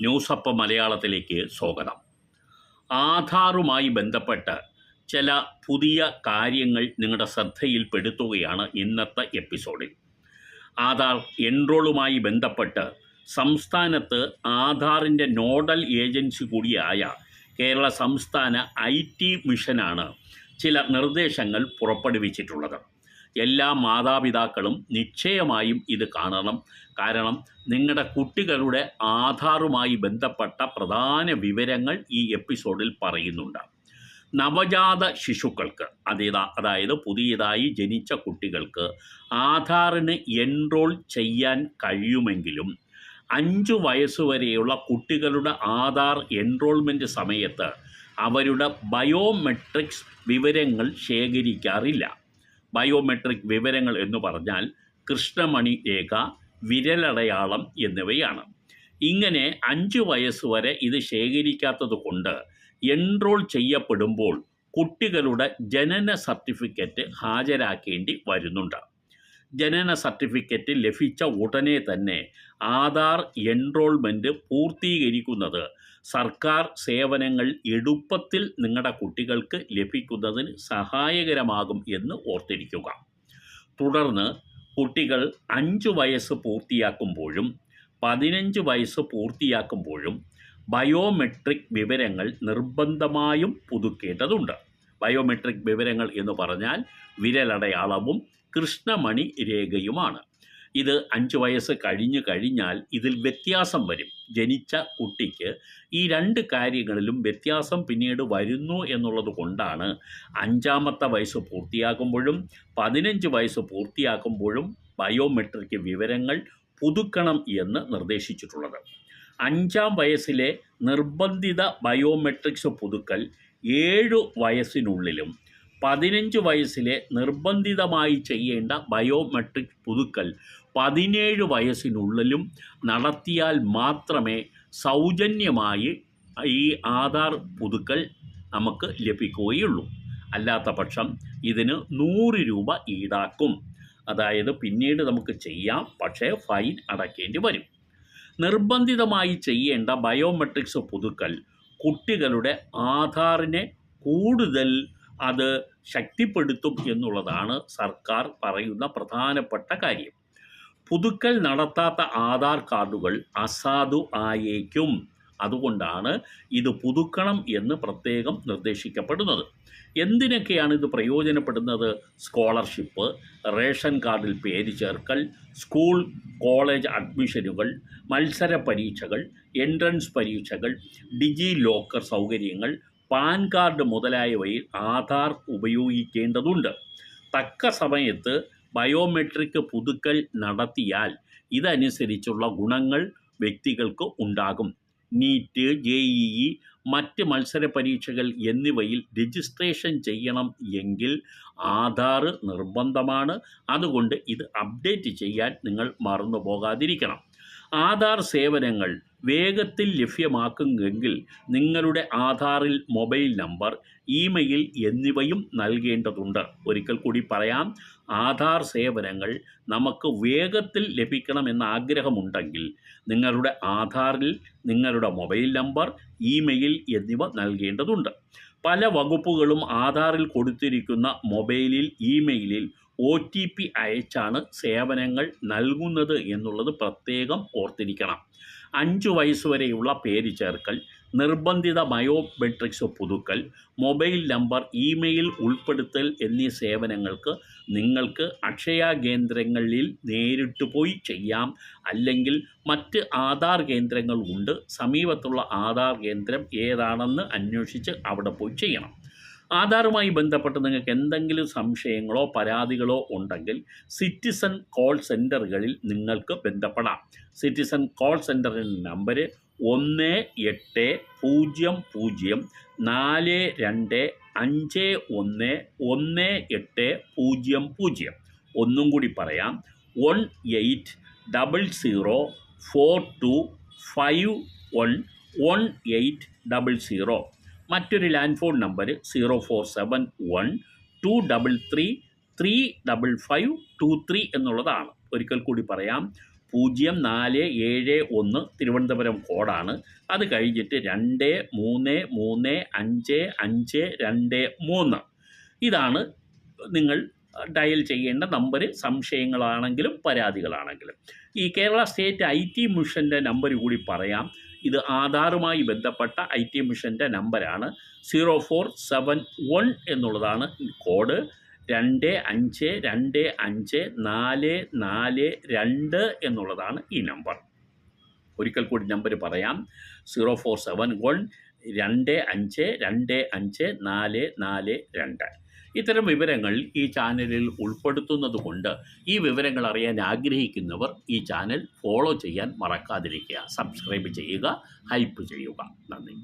News up മലയാളത്തിലേക്ക് സ്വാഗതം. ആധാറുമായി ബന്ധപ്പെട്ട് ചില പുതിയ കാര്യങ്ങൾ നിങ്ങളുടെ ശ്രദ്ധയിൽപ്പെടുത്തുകയാണ് ഇന്നത്തെ എപ്പിസോഡിൽ. ആധാർ എൻറോളുമായി ബന്ധപ്പെട്ട് സംസ്ഥാനത്ത് ആധാറിന്റെ നോഡൽ ഏജൻസി കൂടിയായ കേരള സംസ്ഥാന ഐ ടി മിഷനാണ് ചില നിർദ്ദേശങ്ങൾ പുറപ്പെടുവിച്ചിട്ടുള്ളത്. എല്ലാ മാതാപിതാക്കളും നിശ്ചയമായും ഇത് കാണണം. കാരണം നിങ്ങളുടെ കുട്ടികളുടെ ആധാറുമായി ബന്ധപ്പെട്ട പ്രധാന വിവരങ്ങൾ ഈ എപ്പിസോഡിൽ പറയുന്നുണ്ട്. നവജാത ശിശുക്കൾക്ക് അതേതാ അതായത് പുതിയതായി ജനിച്ച കുട്ടികൾക്ക് ആധാറിന് എൻറോൾ ചെയ്യാൻ കഴിയുമെങ്കിലും അഞ്ചു വയസ്സുവരെയുള്ള കുട്ടികളുടെ ആധാർ എൻറോൾമെന്റ് സമയത്ത് അവരുടെ ബയോമെട്രിക്സ് വിവരങ്ങൾ ശേഖരിക്കാറില്ല. ബയോമെട്രിക് വിവരങ്ങൾ എന്ന് പറഞ്ഞാൽ കൃഷ്ണമണി രേഖ വിരലടയാളം എന്നിവയാണ്. ഇങ്ങനെ അഞ്ച് വയസ്സ് വരെ ഇത് ശേഖരിക്കാത്തത് കൊണ്ട് എൻറോൾ ചെയ്യപ്പെടുമ്പോൾ കുട്ടികളുടെ ജനന സർട്ടിഫിക്കറ്റ് ഹാജരാക്കേണ്ടി വരുന്നുണ്ട്. ജനന സർട്ടിഫിക്കറ്റ് ലഭിച്ച ഉടനെ തന്നെ ആധാർ എൻറോൾമെന്റ് പൂർത്തീകരിക്കുന്നത്. സർക്കാർ സേവനങ്ങൾ എളുപ്പത്തിൽ നിങ്ങളുടെ കുട്ടികൾക്ക് ലഭിക്കുന്നതിന് സഹായകരമാകും എന്ന് ഓർത്തിരിക്കുക. തുടർന്ന് കുട്ടികൾ അഞ്ച് വയസ്സ് പൂർത്തിയാക്കുമ്പോഴും പതിനഞ്ച് വയസ്സ് പൂർത്തിയാക്കുമ്പോഴും ബയോമെട്രിക് വിവരങ്ങൾ നിർബന്ധമായും പുതുക്കേണ്ടതുണ്ട്. ബയോമെട്രിക് വിവരങ്ങൾ എന്ന് പറഞ്ഞാൽ വിരലടയാളവും കൃഷ്ണമണി രേഖയുമാണ്. ഇത് അഞ്ച് വയസ്സ് കഴിഞ്ഞു കഴിഞ്ഞാൽ ഇതിൽ വ്യത്യാസം വരും. ജനിച്ച കുട്ടിക്ക് ഈ രണ്ട് കാര്യങ്ങളിലും വ്യത്യാസം പിന്നീട് വരുന്നു എന്നുള്ളത് കൊണ്ടാണ് അഞ്ചാമത്തെ വയസ്സ് പൂർത്തിയാകുമ്പോഴും പതിനഞ്ച് വയസ്സ് പൂർത്തിയാക്കുമ്പോഴും ബയോമെട്രിക് വിവരങ്ങൾ പുതുക്കണം എന്ന് നിർദ്ദേശിച്ചിട്ടുള്ളത്. അഞ്ചാം വയസ്സിലെ നിർബന്ധിത ബയോമെട്രിക്സ് പുതുക്കൽ ഏഴു വയസ്സിനുള്ളിലും പതിനഞ്ച് വയസ്സിലെ നിർബന്ധിതമായി ചെയ്യേണ്ട ബയോമെട്രിക് പുതുക്കൽ പതിനേഴ് വയസ്സിനുള്ളിലും നടത്തിയാൽ മാത്രമേ സൗജന്യമായി ഈ ആധാർ പുതുക്കൽ നമുക്ക് ലഭിക്കുകയുള്ളൂ. അല്ലാത്ത പക്ഷം ഇതിന് നൂറ് രൂപ ഈടാക്കും. അതായത് പിന്നീട് നമുക്ക് ചെയ്യാം പക്ഷേ ഫൈൻ അടയ്ക്കേണ്ടി വരും. നിർബന്ധിതമായി ചെയ്യേണ്ട ബയോമെട്രിക്സ് പുതുക്കൽ കുട്ടികളുടെ ആധാറിനെ കൂടുതൽ അത് ശക്തിപ്പെടുത്തും എന്നുള്ളതാണ് സർക്കാർ പറയുന്ന പ്രധാനപ്പെട്ട കാര്യം. പുതുക്കൽ നടത്താത്ത ആധാർ കാർഡുകൾ അസാധു ആയേക്കും. അതുകൊണ്ടാണ് ഇത് പുതുക്കണം എന്ന് പ്രത്യേകം നിർദ്ദേശിക്കപ്പെടുന്നത്. എന്തിനൊക്കെയാണ് ഇത് പ്രയോജനപ്പെടുന്നത്? സ്കോളർഷിപ്പ് റേഷൻ കാർഡിൽ പേര് ചേർക്കൽ സ്കൂൾ കോളേജ് അഡ്മിഷനുകൾ മത്സര പരീക്ഷകൾ എൻട്രൻസ് പരീക്ഷകൾ ഡിജി ലോക്കർ സൗകര്യങ്ങൾ പാൻ കാർഡ് മുതലായവയിൽ ആധാർ ഉപയോഗിക്കേണ്ടതുണ്ട്. തക്ക സമയത്ത് ബയോമെട്രിക് പുതുക്കൽ നടത്തിയാൽ ഇതനുസരിച്ചുള്ള ഗുണങ്ങൾ വ്യക്തികൾക്ക് ഉണ്ടാകും. നീറ്റ് ജെ ഇ മറ്റ് മത്സര പരീക്ഷകൾ എന്നിവയിൽ രജിസ്ട്രേഷൻ ചെയ്യണം എങ്കിൽ ആധാർ നിർബന്ധമാണ്. അതുകൊണ്ട് ഇത് അപ്ഡേറ്റ് ചെയ്യാൻ നിങ്ങൾ മറന്നു പോകാതിരിക്കണം ആധാർ സേവനങ്ങൾ വേഗത്തിൽ ലഭ്യമാക്കുമെങ്കിൽ നിങ്ങളുടെ ആധാറിൽ മൊബൈൽ നമ്പർ ഇമെയിൽ എന്നിവയും നൽകേണ്ടതുണ്ട്. ഒരിക്കൽ കൂടി പറയാം ആധാർ സേവനങ്ങൾ നമുക്ക് വേഗത്തിൽ ലഭിക്കണമെന്ന ആഗ്രഹമുണ്ടെങ്കിൽ നിങ്ങളുടെ ആധാറിൽ നിങ്ങളുടെ മൊബൈൽ നമ്പർ ഇമെയിൽ എന്നിവ നൽകേണ്ടതുണ്ട്. പല വകുപ്പുകളും ആധാറിൽ കൊടുത്തിരിക്കുന്ന മൊബൈലിൽ ഇമെയിലിൽ ഒ ടി പി അയച്ചാണ് സേവനങ്ങൾ നൽകുന്നത് എന്നുള്ളത് പ്രത്യേകം ഓർത്തിരിക്കണം. അഞ്ച് വയസ്സുവരെയുള്ള പേര് ചേർക്കൽ നിർബന്ധിത ബയോമെട്രിക്സ് പുതുക്കൽ മൊബൈൽ നമ്പർ ഇമെയിൽ ഉൾപ്പെടുത്തൽ എന്നീ സേവനങ്ങൾക്ക് നിങ്ങൾക്ക് അക്ഷയ കേന്ദ്രങ്ങളിൽ നേരിട്ട് പോയി ചെയ്യാം. അല്ലെങ്കിൽ മറ്റ് ആധാർ കേന്ദ്രങ്ങൾ ഉണ്ട്. സമീപത്തുള്ള ആധാർ കേന്ദ്രം ഏതാണെന്ന് അന്വേഷിച്ച് അവിടെ പോയി ചെയ്യണം. ആധാറുമായി ബന്ധപ്പെട്ട് നിങ്ങൾക്ക് എന്തെങ്കിലും സംശയങ്ങളോ പരാതികളോ ഉണ്ടെങ്കിൽ സിറ്റിസൺ കോൾ സെന്ററുകളിൽ നിങ്ങൾക്ക് ബന്ധപ്പെടാം. സിറ്റിസൺ കോൾ സെന്ററിന്റെ നമ്പർ ഒന്ന് എട്ട് പൂജ്യം പൂജ്യം നാല് രണ്ട് അഞ്ച് ഒന്ന് ഒന്ന് എട്ട് പൂജ്യം പൂജ്യം. ഒന്നും കൂടി പറയാം. One eight double zero four two five one one eight double zero മറ്റൊരു land phone number zero four seven one two double three three double five two three എന്നുള്ളതാണ്. ഒരിക്കൽ കൂടി പറയാം. പൂജ്യം നാല് ഏഴ് ഒന്ന് തിരുവനന്തപുരം കോഡാണ്. അത് കഴിഞ്ഞിട്ട് രണ്ട് മൂന്ന് മൂന്ന് അഞ്ച് അഞ്ച് രണ്ട് മൂന്ന്. ഇതാണ് നിങ്ങൾ ഡയൽ ചെയ്യേണ്ട നമ്പർ സംശയങ്ങളാണെങ്കിലും പരാതികളാണെങ്കിലും. ഈ കേരള സ്റ്റേറ്റ് ഐ ടി മിഷന്റെ നമ്പർ കൂടി പറയാം. ഇത് ആധാറുമായി ബന്ധപ്പെട്ട ഐ ടി മിഷന്റെ നമ്പരാണ്. സീറോ ഫോർ സെവൻ വൺ എന്നുള്ളതാണ് കോഡ്. രണ്ട് അഞ്ച് രണ്ട് അഞ്ച് നാല് നാല് രണ്ട് എന്നുള്ളതാണ് ഈ നമ്പർ. ഒരിക്കൽ കൂടി നമ്പർ പറയാം. സീറോ ഫോർ സെവൻ വൺ രണ്ട് അഞ്ച് രണ്ട് അഞ്ച് നാല് നാല് രണ്ട്. ഇത്തരം വിവരങ്ങൾ ഈ ചാനലിൽ ഉൾപ്പെടുത്തുന്നത് കൊണ്ട് ഈ വിവരങ്ങൾ അറിയാൻ ആഗ്രഹിക്കുന്നവർ ഈ ചാനൽ ഫോളോ ചെയ്യാൻ മറക്കാതിരിക്കുക സബ്സ്ക്രൈബ് ചെയ്യുക ഹൈപ്പ് ചെയ്യുക. നന്ദി.